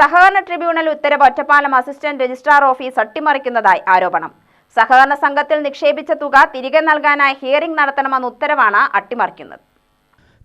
സഹകരണ ട്രിബ്യൂണൽ ഉത്തരവ് Ottapalam assistant registrar office അട്ടിമറിക്കുന്നതായി ആരോപണം. സഹകരണ സംഘത്തിൽ നിക്ഷേപിച്ച തുക തിരികെ നൽകാനായി ഹിയറിംഗ് നടത്തണമെന്ന ഉത്തരവാണ് അട്ടിമറിക്കുന്നത്.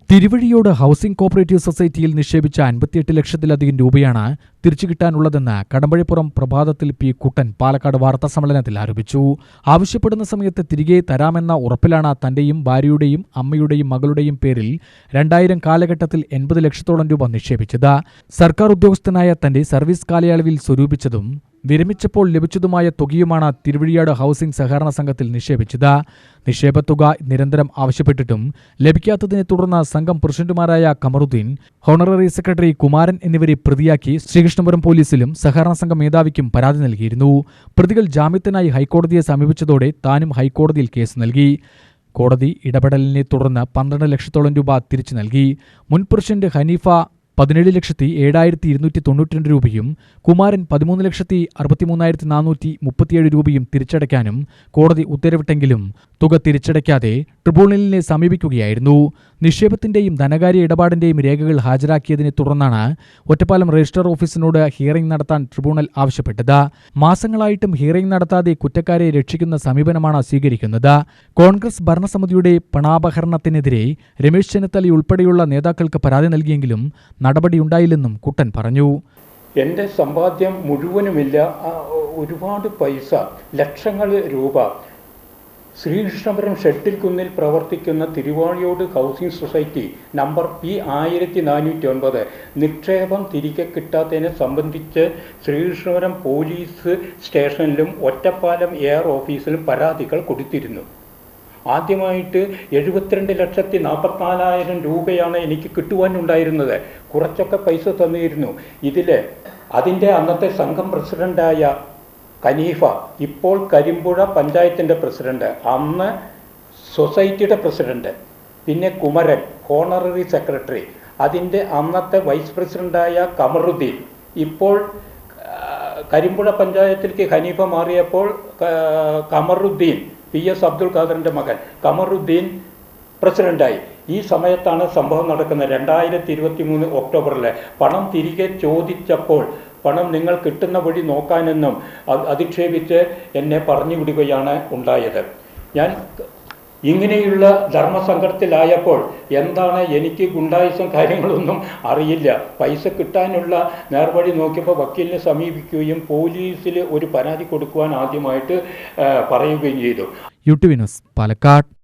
തിരുവഴിയോട് ഹൗസിംഗ് കോപ്പറേറ്റീവ് സൊസൈറ്റിയിൽ നിക്ഷേപിച്ച അൻപത്തിയെട്ട് ലക്ഷത്തിലധികം രൂപയാണ് തിരിച്ചു കിട്ടാനുള്ളതെന്ന് കടമ്പഴിപ്പുറം പ്രഭാതത്തിൽ പി കുട്ടൻ പാലക്കാട് വാർത്താ സമ്മേളനത്തിൽ ആരോപിച്ചു. ആവശ്യപ്പെടുന്ന സമയത്ത് തിരികെ തരാമെന്ന ഉറപ്പിലാണ് തന്റെയും ഭാര്യയുടെയും അമ്മയുടെയും മകളുടെയും പേരിൽ രണ്ടായിരം കാലഘട്ടത്തിൽ എൺപത് ലക്ഷത്തോളം രൂപ നിക്ഷേപിച്ചത്. സർക്കാർ ഉദ്യോഗസ്ഥനായ തന്റെ സർവീസ് കാലയളവിൽ സ്വരൂപിച്ചതും വിരമിച്ചപ്പോൾ ലഭിച്ചതുമായ തുകയുമാണ് തിരുവഴിയാട് ഹൗസിംഗ് സഹകരണ സംഘത്തിൽ നിക്ഷേപിച്ചത്. നിക്ഷേപത്തുക നിരന്തരം ആവശ്യപ്പെട്ടിട്ടും ലഭിക്കാത്തതിനെ തുടർന്ന് സംഘം പ്രസിഡന്റുമാരായ കമറുദ്ദീൻ ഹോണററി സെക്രട്ടറി കുമാരൻ എന്നിവരെ പ്രതിയാക്കി ശ്രീകൃഷ്ണപുരം പോലീസിലും സഹകരണ സംഘം മേധാവിക്കും പരാതി നൽകിയിരുന്നു. പ്രതികൾ ജാമ്യത്തിനായി ഹൈക്കോടതിയെ സമീപിച്ചതോടെ താനും ഹൈക്കോടതിയിൽ കേസ് നൽകി. കോടതി ഇടപെടലിനെ തുടർന്ന് പന്ത്രണ്ട് ലക്ഷത്തോളം രൂപ തിരിച്ചു നൽകി. മുൻ പ്രസിഡന്റ് ഹനീഫ പതിനേഴ് ലക്ഷത്തി ഏഴായിരത്തി ഇരുന്നൂറ്റി തൊണ്ണൂറ്റിരണ്ട് രൂപയും കുമാരൻ പതിമൂന്ന് ലക്ഷത്തി അറുപത്തിമൂന്നായിരത്തി നാനൂറ്റി മുപ്പത്തിയേഴ് രൂപയും തിരിച്ചടയ്ക്കാനും കോടതി ഉത്തരവിട്ടെങ്കിലും തുക തിരിച്ചടയ്ക്കാതെ ട്രിബ്യൂണലിനെ സമീപിക്കുകയായിരുന്നു. നിക്ഷേപത്തിന്റെയും ധനകാര്യ ഇടപാടിന്റെയും രേഖകൾ ഹാജരാക്കിയതിനെ തുടർന്നാണ് ഒറ്റപ്പാലം രജിസ്റ്റർ ഓഫീസിനോട് ഹിയറിംഗ് നടത്താൻ ട്രിബ്യൂണൽ ആവശ്യപ്പെട്ടത്. മാസങ്ങളായിട്ടും ഹിയറിംഗ് നടത്താതെ കുറ്റക്കാരെ രക്ഷിക്കുന്ന സമീപനമാണ് സ്വീകരിക്കുന്നത്. കോൺഗ്രസ് ഭരണസമിതിയുടെ പണാപഹരണത്തിനെതിരെ രമേശ് ചെന്നിത്തലയുൾപ്പെടെയുള്ള നേതാക്കൾക്ക് പരാതി നൽകിയെങ്കിലും നടപടിയുണ്ടായില്ലെന്നും കുട്ടൻ പറഞ്ഞു. എന്റെ സമ്പാദ്യം മുഴുവനുമില്ല. ഒരുപാട് പൈസ ലക്ഷങ്ങൾ രൂപ. ശ്രീകൃഷ്ണപുരം ഷെട്ടിൽ കുന്നിൽ പ്രവർത്തിക്കുന്ന Thiruvazhiyode housing society number P ആയിരത്തി നാനൂറ്റി ഒൻപത് നിക്ഷേപം തിരികെ കിട്ടാത്തതിനെ സംബന്ധിച്ച് ശ്രീകൃഷ്ണപുരം പോലീസ് സ്റ്റേഷനിലും ഒറ്റപ്പാലം എയർ ഓഫീസിലും പരാതികൾ കൊടുത്തിരുന്നു. ആദ്യമായിട്ട് എഴുപത്തിരണ്ട് ലക്ഷത്തി നാൽപ്പത്തിനാലായിരം രൂപയാണ് എനിക്ക് കിട്ടുവാനുണ്ടായിരുന്നത്. കുറച്ചൊക്കെ പൈസ തന്നിരുന്നു. ഇതിൽ അതിന്റെ അന്നത്തെ സംഘം പ്രസിഡന്റായ കനീഫ ഇപ്പോൾ കരിമ്പുഴ പഞ്ചായത്തിന്റെ പ്രസിഡന്റ് അന്ന് സൊസൈറ്റിയുടെ പ്രസിഡന്റ് പിന്നെ കുമരൻ ഹോണററി സെക്രട്ടറി അതിന്റെ അന്നത്തെ വൈസ് പ്രസിഡന്റായ കമറുദ്ദീൻ. ഇപ്പോൾ കരിമ്പുഴ പഞ്ചായത്തിലേക്ക് ഹനീഫ മാറിയപ്പോൾ കമറുദ്ദീൻ പി എസ് അബ്ദുൽ ഖാദറിന്റെ മകൻ കമറുദ്ദീൻ പ്രസിഡന്റായി. ഈ സമയത്താണ് സംഭവം നടക്കുന്നത്. രണ്ടായിരത്തി ഇരുപത്തി മൂന്ന് ഒക്ടോബറിൽ പണം തിരികെ ചോദിച്ചപ്പോൾ പണം നിങ്ങൾ കിട്ടുന്ന വഴി നോക്കാനെന്നും അധിക്ഷേപിച്ച് എന്നെ പറഞ്ഞു വിടുകയാണ് ഉണ്ടായത്. ഞാൻ ഇങ്ങനെയുള്ള ധർമ്മസങ്കടത്തിലായപ്പോൾ എന്താണ് എനിക്ക് ഗുണ്ടായുസം കാര്യങ്ങളൊന്നും അറിയില്ല. പൈസ കിട്ടാനുള്ള നേർവഴി നോക്കിയപ്പോൾ വക്കീലിനെ സമീപിക്കുകയും പോലീസിൽ ഒരു പരാതി കൊടുക്കുവാൻ ആദ്യമായിട്ട് പറയുകയും ചെയ്തു. YouTube news Palakkad.